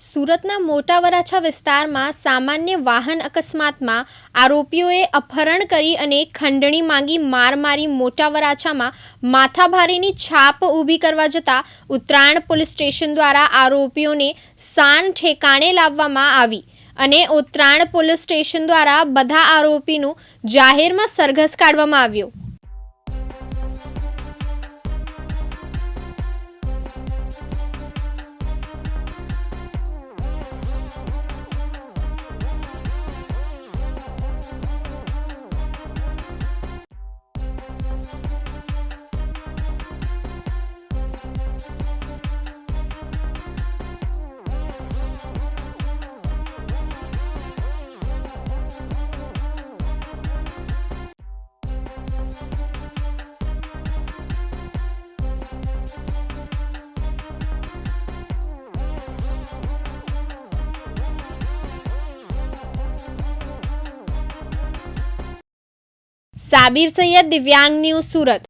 સુરતના મોટા વરાછા વિસ્તારમાં સામાન્ય વાહન અકસ્માતમાં આરોપીઓએ અપહરણ કરી અને ખંડણી માંગી માર મારી મોટા વરાછામાં માથાભારીની છાપ ઊભી કરવા જતાં ઉત્તરાયણ પોલીસ સ્ટેશન દ્વારા આરોપીઓને સાન ઠેકાણે લાવવામાં આવી અને ઉત્તરાયણ પોલીસ સ્ટેશન દ્વારા બધા આરોપીનું જાહેરમાં સરઘસ કાઢવામાં આવ્યો. साबिर सय्यद दिव्यांग न्यूज सूरत.